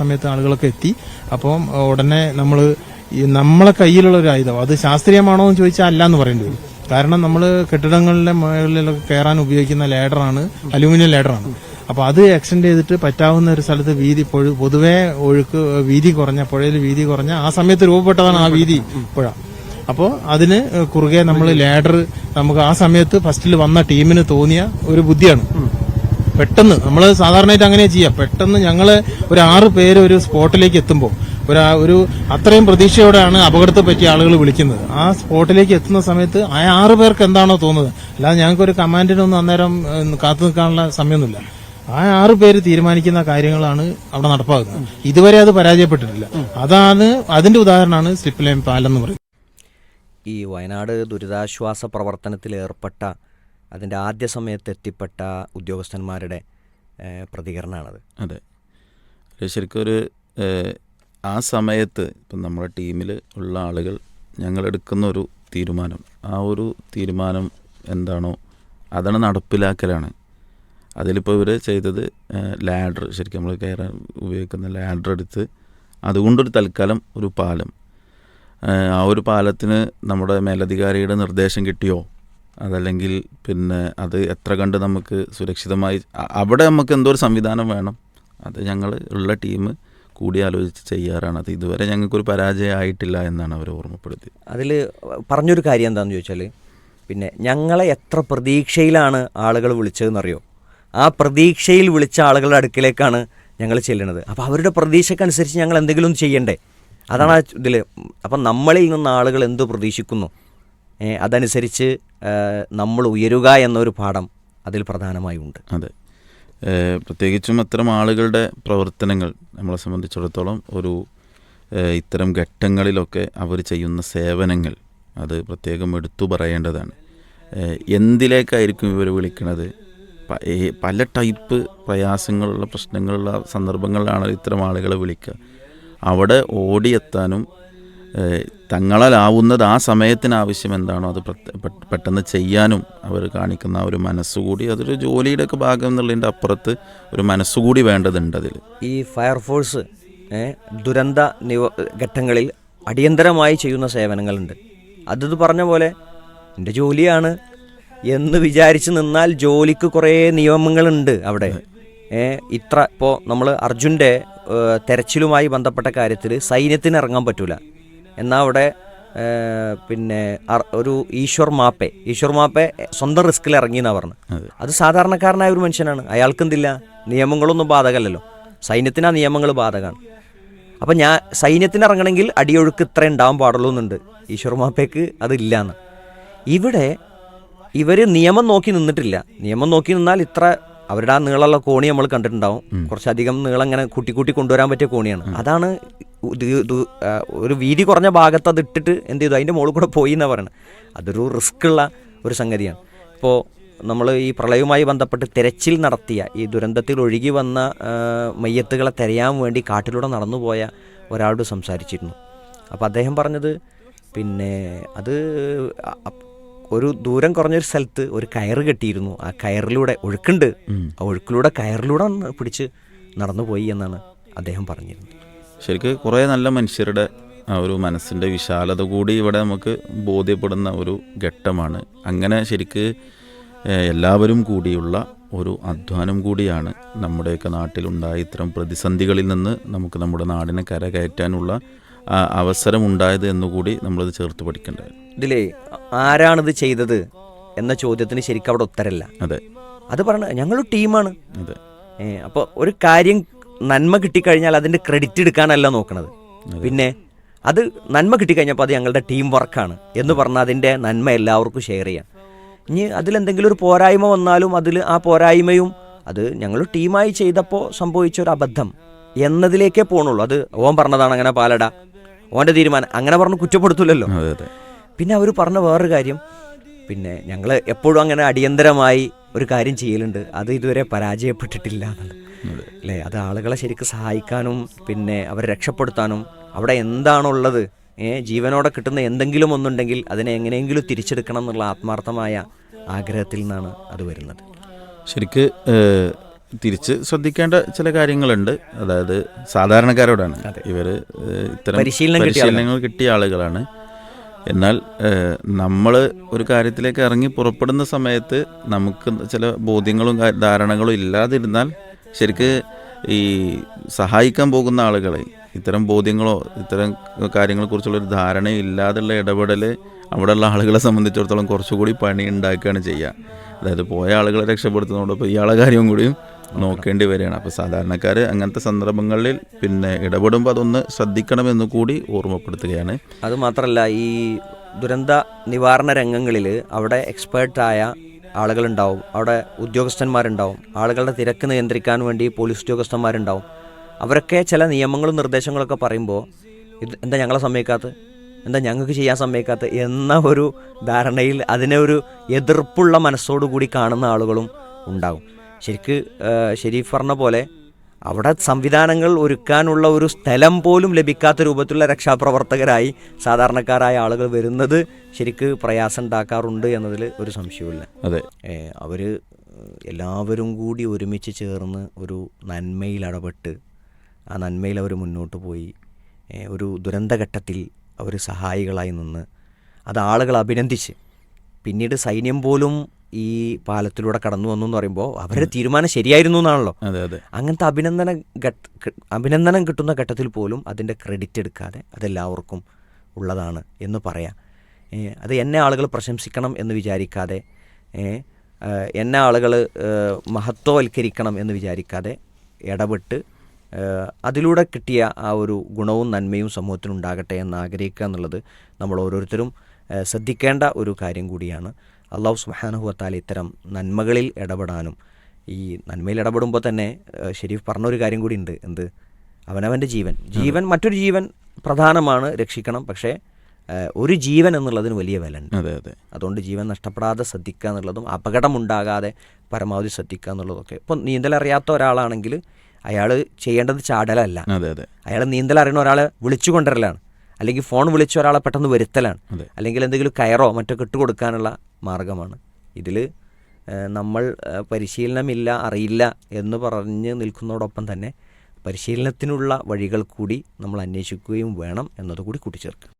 സമയത്ത് ആളുകളൊക്കെ എത്തി. അപ്പം ഉടനെ നമ്മൾ നമ്മളെ കയ്യിലുള്ള ഒരു ആയുധം. അത് ശാസ്ത്രീയമാണോ എന്ന് ചോദിച്ചാൽ അല്ല എന്ന് പറയേണ്ടി വരും. കാരണം നമ്മൾ കെട്ടിടങ്ങളിലെ മുകളിലൊക്കെ കയറാൻ ഉപയോഗിക്കുന്ന ലേഡറാണ് അലൂമിനിയം ലേഡറാണ്. അപ്പൊ അത് എക്സ്റ്റെൻഡ് ചെയ്തിട്ട് പറ്റാവുന്ന ഒരു സ്ഥലത്ത് വീതി പൊതുവെ ഒഴുക്ക് വീതി കുറഞ്ഞ പുഴയിൽ വീതി കുറഞ്ഞ ആ സമയത്ത് രൂപപ്പെട്ടതാണ് ആ വീതി പുഴ. അപ്പോൾ അതിന് കുറുകെ നമ്മൾ ലേഡർ നമുക്ക് ആ സമയത്ത് ഫസ്റ്റിൽ വന്ന ടീമിന് തോന്നിയ ഒരു ബുദ്ധിയാണ്. പെട്ടെന്ന് നമ്മൾ സാധാരണയായിട്ട് അങ്ങനെ ചെയ്യാം. പെട്ടെന്ന് ഞങ്ങൾ ഒരു ആറ് പേര് ഒരു സ്പോട്ടിലേക്ക് എത്തുമ്പോൾ ഒരു ഒരു അത്രയും പ്രതീക്ഷയോടെയാണ് അപകടത്തെ പറ്റിയ ആളുകൾ വിളിക്കുന്നത്. ആ സ്പോട്ടിലേക്ക് എത്തുന്ന സമയത്ത് ആ ആറ് പേർക്ക് എന്താണോ തോന്നുന്നത്. അല്ലാതെ ഞങ്ങൾക്ക് ഒരു കമാൻഡിനൊന്നും അന്നേരം കാത്തു നിൽക്കാനുള്ള സമയമൊന്നുമില്ല ആ ആറ് പേര് തീരുമാനിക്കുന്ന കാര്യങ്ങളാണ് അവിടെ നടപ്പാക്കുന്നത്. ഇതുവരെ അത് പരാജയപ്പെട്ടിട്ടില്ല. അതാണ് അതിന്റെ ഉദാഹരണമാണ് സ്ലിപ്പ് ലൈൻ പാലം എന്ന് പറയുന്നത്. ഈ വയനാട് ദുരിതാശ്വാസ പ്രവർത്തനത്തിൽ ഏർപ്പെട്ട അതിന്റെ ആദ്യ സമയത്ത് എത്തിപ്പെട്ട ഉദ്യോഗസ്ഥന്മാരുടെ പ്രതികരണമാണത് അതെ. ശരിക്കും ഒരു ആ സമയത്ത് ഇപ്പം നമ്മുടെ ടീമിൽ ഉള്ള ആളുകൾ ഞങ്ങൾ എടുക്കുന്ന ഒരു തീരുമാനം. ആ ഒരു തീരുമാനം എന്താണോ അതാണ് നടപ്പിലാക്കലാണ്. അതിലിപ്പോൾ ഇവർ ചെയ്തത് ലാഡർ ശരിക്കും നമ്മൾ കയറാൻ ഉപയോഗിക്കുന്ന ലാഡർ എടുത്ത് അതുകൊണ്ടൊരു തൽക്കാലം ഒരു പാലം. ആ ഒരു പാലത്തിന് നമ്മുടെ മേലധികാരിയുടെ നിർദ്ദേശം കിട്ടിയോ? അതല്ലെങ്കിൽ പിന്നെ അത് എത്ര കണ്ട് നമുക്ക് സുരക്ഷിതമായി അവിടെ നമുക്ക് എന്തോ ഒരു സംവിധാനം വേണം. അത് ഞങ്ങൾ ഉള്ള ടീം കൂടിയാലോചിച്ച് ചെയ്യാറാണ്. അത് ഇതുവരെ ഞങ്ങൾക്കൊരു പരാജയം ആയിട്ടില്ല എന്നാണ് അവർ ഓർമ്മപ്പെടുത്തിയത്. അതിൽ പറഞ്ഞൊരു കാര്യം എന്താണെന്ന് ചോദിച്ചാൽ പിന്നെ ഞങ്ങളെ എത്ര പ്രതീക്ഷയിലാണ് ആളുകൾ വിളിച്ചതെന്നറിയോ? ആ പ്രതീക്ഷയിൽ വിളിച്ച ആളുകളുടെ അടുക്കിലേക്കാണ് ഞങ്ങൾ ചെല്ലുന്നത്. അപ്പോൾ അവരുടെ പ്രതീക്ഷക്കനുസരിച്ച് ഞങ്ങൾ എന്തെങ്കിലും ചെയ്യണ്ടേ? അതാണ് ഇതിൽ അപ്പം നമ്മളിൽ നിന്ന് ആളുകൾ എന്ത് പ്രതീക്ഷിക്കുന്നു? അതനുസരിച്ച് നമ്മൾ ഉയരുക എന്നൊരു പാഠം അതിൽ പ്രധാനമായി ഉണ്ട് അതെ പ്രത്യേകിച്ചും അത്തരം ആളുകളുടെ പ്രവർത്തനങ്ങൾ നമ്മളെ സംബന്ധിച്ചിടത്തോളം ഒരു ഇത്തരം ഘട്ടങ്ങളിലൊക്കെ അവർ ചെയ്യുന്ന സേവനങ്ങൾ അത് പ്രത്യേകം എടുത്തു പറയേണ്ടതാണ്. എന്തിലേക്കായിരിക്കും ഇവർ വിളിക്കുന്നത് പല ടൈപ്പ് പ്രയാസങ്ങളുള്ള പ്രശ്നങ്ങളുള്ള സന്ദർഭങ്ങളിലാണ് ഇത്തരം ആളുകളെ വിളിക്കുക. അവിടെ ഓടിയെത്താനും ഏഹ് തങ്ങളാലാവുന്നത് ആ സമയത്തിന് ആവശ്യം എന്താണോ അത് പെട്ടെന്ന് ചെയ്യാനും അവർ കാണിക്കുന്ന ഒരു മനസ്സുകൂടി അതൊരു ജോലിയുടെ ഒക്കെ ഭാഗം എന്നുള്ളതിന്റെ അപ്പുറത്ത് ഒരു മനസ്സുകൂടി വേണ്ടതുണ്ട് അതിൽ. ഈ ഫയർഫോഴ്സ് ദുരന്ത നിവ ഘട്ടങ്ങളിൽ അടിയന്തരമായി ചെയ്യുന്ന സേവനങ്ങളുണ്ട്. അതത് പറഞ്ഞ പോലെ എന്റെ ജോലിയാണ് എന്ന് വിചാരിച്ച് നിന്നാൽ ജോലിക്ക് കുറേ നിയമങ്ങളുണ്ട് അവിടെ. ഇത്ര ഇപ്പോൾ നമ്മൾ അർജുന്റെ തെരച്ചിലുമായി ബന്ധപ്പെട്ട കാര്യത്തിൽ സൈന്യത്തിന് ഇറങ്ങാൻ പറ്റൂല. എന്നാൽ അവിടെ പിന്നെ ഒരു ഈശ്വർ മാപ്പെ ഈശ്വർ മാപ്പെ സ്വന്തം റിസ്കിൽ ഇറങ്ങി എന്നാ പറഞ്ഞത് അതെ. സാധാരണക്കാരനായ ഒരു മനുഷ്യനാണ്. അയാൾക്ക് എന്തില്ല നിയമങ്ങളൊന്നും ബാധകമല്ലല്ലോ. സൈന്യത്തിന് ആ നിയമങ്ങൾ ബാധകമാണ് അപ്പം ഞാൻ സൈന്യത്തിന് ഇറങ്ങണമെങ്കിൽ അടിയൊഴുക്ക് ഇത്ര ഉണ്ടാവാൻ പാടുള്ളൂ എന്നുണ്ട്. ഈശ്വർ മാപ്പയ്ക്ക് അതില്ല എന്ന് ഇവിടെ ഇവർ നിയമം നോക്കി നിന്നിട്ടില്ല. നിയമം നോക്കി നിന്നാൽ ഇത്ര അവരുടെ ആ നീളമുള്ള കോണി നമ്മൾ കണ്ടിട്ടുണ്ടാവും. കുറച്ചധികം നീളം ഇങ്ങനെ കൂട്ടി കൂട്ടി കൊണ്ടുവരാൻ പറ്റിയ കോണിയാണ്. അതാണ് ഒരു വീതി കുറഞ്ഞ ഭാഗത്ത് അത് ഇട്ടിട്ട് എന്ത് ചെയ്തു? അതിന്റെ മുകളിൽ കൂടെ പോയി എന്നാണ് പറയുന്നത് അതൊരു റിസ്ക് ഉള്ള ഒരു സംഗതിയാണ്. ഇപ്പോൾ നമ്മൾ ഈ പ്രളയവുമായി ബന്ധപ്പെട്ട് തിരച്ചിൽ നടത്തിയ ഈ ദുരന്തത്തിൽ ഒഴുകി വന്ന മയ്യത്തുകളെ തിരയാൻ വേണ്ടി കാട്ടിലൂടെ നടന്നുപോയ ഒരാളോട് സംസാരിച്ചിരുന്നു. അപ്പോൾ അദ്ദേഹം പറഞ്ഞത് പിന്നെ അത് ഒരു ദൂരം കുറഞ്ഞൊരു സ്ഥലത്ത് ഒരു കയറ് കെട്ടിയിരുന്നു. ആ കയറിലൂടെ ഒഴുക്കുണ്ട്. ആ ഒഴുക്കിലൂടെ കയറിലൂടെ പിടിച്ച് നടന്നുപോയി എന്നാണ് അദ്ദേഹം പറഞ്ഞിരുന്നത്. ശരിക്കും കുറേ നല്ല മനുഷ്യരുടെ ആ ഒരു മനസ്സിന്റെ വിശാലത കൂടി ഇവിടെ നമുക്ക് ബോധ്യപ്പെടുന്ന ഒരു ഘട്ടമാണ്. അങ്ങനെ ശരിക്ക് എല്ലാവരും കൂടിയുള്ള ഒരു അധ്വാനം കൂടിയാണ് നമ്മുടെയൊക്കെ നാട്ടിലുണ്ടായ ഇത്തരം പ്രതിസന്ധികളിൽ നിന്ന് നമുക്ക് നമ്മുടെ നാടിനെ കരകയറ്റാനുള്ള അവസരമുണ്ടായത് എന്നുകൂടി നമ്മളത് ചേർത്ത് പഠിക്കേണ്ടത്. ഇതിലേ ആരാണിത് ചെയ്തത് എന്ന ചോദ്യത്തിന് ശരിക്കും അവിടെ ഉത്തരല്ല അതെ. അത് പറഞ്ഞ ഞങ്ങൾ ടീമാണ്. അതെ. അപ്പോൾ ഒരു കാര്യം നന്മ കിട്ടിക്കഴിഞ്ഞാൽ അതിന്റെ ക്രെഡിറ്റ് എടുക്കാനല്ല നോക്കണത്. പിന്നെ അത് നന്മ കിട്ടിക്കഴിഞ്ഞപ്പോൾ അത് ഞങ്ങളുടെ ടീം വർക്കാണ് എന്ന് പറഞ്ഞാൽ അതിന്റെ നന്മ എല്ലാവർക്കും ഷെയർ ചെയ്യാം. ഇനി അതിലെന്തെങ്കിലും ഒരു പോരായ്മ വന്നാലും അതിൽ ആ പോരായ്മയും അത് ഞങ്ങൾ ടീമായി ചെയ്തപ്പോൾ സംഭവിച്ച ഒരു അബദ്ധം എന്നതിലേക്കേ പോണുള്ളൂ. അത് ഓൻ പറഞ്ഞതാണ് അങ്ങനെ പാലട. ഓന്റെ തീരുമാനം. അങ്ങനെ പറഞ്ഞ് കുറ്റപ്പെടുത്തില്ലല്ലോ പിന്നെ അവർ പറഞ്ഞ വേറൊരു കാര്യം. പിന്നെ ഞങ്ങൾ എപ്പോഴും അങ്ങനെ അടിയന്തരമായി ഒരു കാര്യം ചെയ്യലുണ്ട്. അത് ഇതുവരെ പരാജയപ്പെട്ടിട്ടില്ല. എന്നുള്ളത് അല്ലേ? അത് ആളുകളെ ശരിക്ക് സഹായിക്കാനും പിന്നെ അവരെ രക്ഷപ്പെടുത്താനും അവിടെ എന്താണുള്ളത് ഏ ജീവനോടെ കിട്ടുന്ന എന്തെങ്കിലും ഒന്നുണ്ടെങ്കിൽ അതിനെ എങ്ങനെയെങ്കിലും തിരിച്ചെടുക്കണം എന്നുള്ള ആത്മാർത്ഥമായ ആഗ്രഹത്തിൽ നിന്നാണ് അത് വരുന്നത്. ശരിക്ക് തിരിച്ച് ശ്രദ്ധിക്കേണ്ട ചില കാര്യങ്ങളുണ്ട്. അതായത് സാധാരണക്കാരോടാണ്. ഇവർ ഇത്തരം പരിശീലനങ്ങൾ കിട്ടിയ ആളുകളാണ്. എന്നാൽ നമ്മൾ ഒരു കാര്യത്തിലേക്ക് ഇറങ്ങി പുറപ്പെടുന്ന സമയത്ത് നമുക്ക് ചില ബോധ്യങ്ങളും ധാരണകളും ഇല്ലാതിരുന്നാൽ ശരിക്ക് ഈ സഹായിക്കാൻ പോകുന്ന ആളുകളെ ഇത്തരം ബോധ്യങ്ങളോ ഇത്തരം കാര്യങ്ങളെക്കുറിച്ചുള്ള ഒരു ധാരണയോ ഇല്ലാതുള്ള ഇടപെടൽ അവിടെയുള്ള ആളുകളെ സംബന്ധിച്ചിടത്തോളം കുറച്ചുകൂടി പണി ഉണ്ടാക്കുകയാണ് ചെയ്യുക. അതായത് പോയ ആളുകളെ രക്ഷപ്പെടുത്തുന്നതോടൊപ്പം ഇയാളെ കാര്യവും കൂടിയും നോക്കേണ്ടി വരികയാണ്. അപ്പോൾ സാധാരണക്കാർ അങ്ങനത്തെ സന്ദർഭങ്ങളിൽ പിന്നെ ഇടപെടുമ്പോൾ അതൊന്ന് ശ്രദ്ധിക്കണമെന്ന് കൂടി ഓർമ്മപ്പെടുത്തുകയാണ്. അത് മാത്രമല്ല ഈ ദുരന്ത നിവാരണ രംഗങ്ങളിൽ അവിടെ എക്സ്പേർട്ടായ ആളുകളുണ്ടാവും. അവിടെ ഉദ്യോഗസ്ഥന്മാരുണ്ടാവും. ആളുകളുടെ തിരക്ക് നിയന്ത്രിക്കാൻ വേണ്ടി പോലീസ് ഉദ്യോഗസ്ഥന്മാരുണ്ടാവും. അവരൊക്കെ ചില നിയമങ്ങളും നിർദ്ദേശങ്ങളൊക്കെ പറയുമ്പോൾ ഇത് എന്താ ഞങ്ങളെ സമ്മതിക്കാത്തത്? എന്താ ഞങ്ങൾക്ക് ചെയ്യാൻ സമ്മതിക്കാത്ത എന്ന ഒരു ധാരണയിൽ അതിനെ ഒരു എതിർപ്പുള്ള മനസ്സോടുകൂടി കാണുന്ന ആളുകളും ഉണ്ടാകും ശരിക്ക് ഷെരീഫ് പറഞ്ഞ പോലെ അവിടെ സംവിധാനങ്ങൾ ഒരുക്കാനുള്ള ഒരു സ്ഥലം പോലും ലഭിക്കാത്ത രൂപത്തിലുള്ള രക്ഷാപ്രവർത്തകരായി സാധാരണക്കാരായ ആളുകൾ വരുന്നത് ശരിക്ക് പ്രയാസം ഉണ്ടാക്കാറുണ്ട് എന്നതിൽ ഒരു സംശയമില്ല അതെ. അവർ എല്ലാവരും കൂടി ഒരുമിച്ച് ചേർന്ന് ഒരു നന്മയിൽ ഇടപെട്ട് ആ നന്മയിൽ അവർ മുന്നോട്ട് പോയി ഒരു ദുരന്തഘട്ടത്തിൽ അവർ സഹായികളായി നിന്ന് അത് ആളുകൾ അഭിനന്ദിച്ച് പിന്നീട് സൈന്യം പോലും ഈ പാലത്തിലൂടെ കടന്നു വന്നു എന്ന് പറയുമ്പോൾ അവരുടെ തീരുമാനം ശരിയായിരുന്നു എന്നാണല്ലോ. അതെ അതെ. അങ്ങനത്തെ അഭിനന്ദന അഭിനന്ദനം കിട്ടുന്ന ഘട്ടത്തിൽ പോലും അതിന്റെ ക്രെഡിറ്റ് എടുക്കാതെ അതെല്ലാവർക്കും ഉള്ളതാണ് എന്ന് പറയാം. അത് എന്നെ ആളുകൾ പ്രശംസിക്കണം എന്ന് വിചാരിക്കാതെ എന്നെ ആളുകൾ മഹത്വവൽക്കരിക്കണം എന്ന് വിചാരിക്കാതെ ഇടപെട്ട് അതിലൂടെ കിട്ടിയ ആ ഒരു ഗുണവും നന്മയും സമൂഹത്തിനുണ്ടാകട്ടെ എന്ന് ആഗ്രഹിക്കുക എന്നുള്ളത് നമ്മൾ ഓരോരുത്തരും ശ്രദ്ധിക്കേണ്ട ഒരു കാര്യം കൂടിയാണ്. അള്ളാഹു സുബാനുഹത്താൽ ഇത്തരം നന്മകളിൽ ഇടപെടാനും ഈ നന്മയിൽ ഇടപെടുമ്പോൾ തന്നെ ഷെരീഫ് പറഞ്ഞൊരു കാര്യം കൂടി ഉണ്ട്. എന്ത്? അവനവന്റെ ജീവൻ. ജീവൻ മറ്റൊരു ജീവൻ പ്രധാനമാണ് രക്ഷിക്കണം. പക്ഷേ ഒരു ജീവൻ എന്നുള്ളതിന് വലിയ വില ഉണ്ട് അതെ അതെ. അതുകൊണ്ട് ജീവൻ നഷ്ടപ്പെടാതെ ശ്രദ്ധിക്കുക എന്നുള്ളതും അപകടമുണ്ടാകാതെ പരമാവധി ശ്രദ്ധിക്കുക എന്നുള്ളതൊക്കെ. ഇപ്പം നീന്തൽ അറിയാത്ത ഒരാളാണെങ്കിൽ അയാൾ ചെയ്യേണ്ടത് ചാടലല്ല. അതെ അതെ. അയാൾ നീന്തൽ അറിയുന്ന ഒരാളെ വിളിച്ചു കൊണ്ടുവരലാണ്. അല്ലെങ്കിൽ ഫോൺ വിളിച്ച ഒരാളെ പെട്ടെന്ന് വരുത്തലാണ്. അല്ലെങ്കിൽ എന്തെങ്കിലും കയറോ മറ്റോ ഇട്ടുകൊടുക്കാനുള്ള മാർഗമാണ്. ഇതിൽ നമ്മൾ പരിശീലനമില്ല അറിയില്ല എന്ന് പറഞ്ഞ് നിൽക്കുന്നതോടൊപ്പം തന്നെ പരിശീലനത്തിനുള്ള വഴികൾ കൂടി നമ്മൾ അന്വേഷിക്കുകയും വേണം എന്നതുകൂടി കൂട്ടിച്ചേർക്കുക.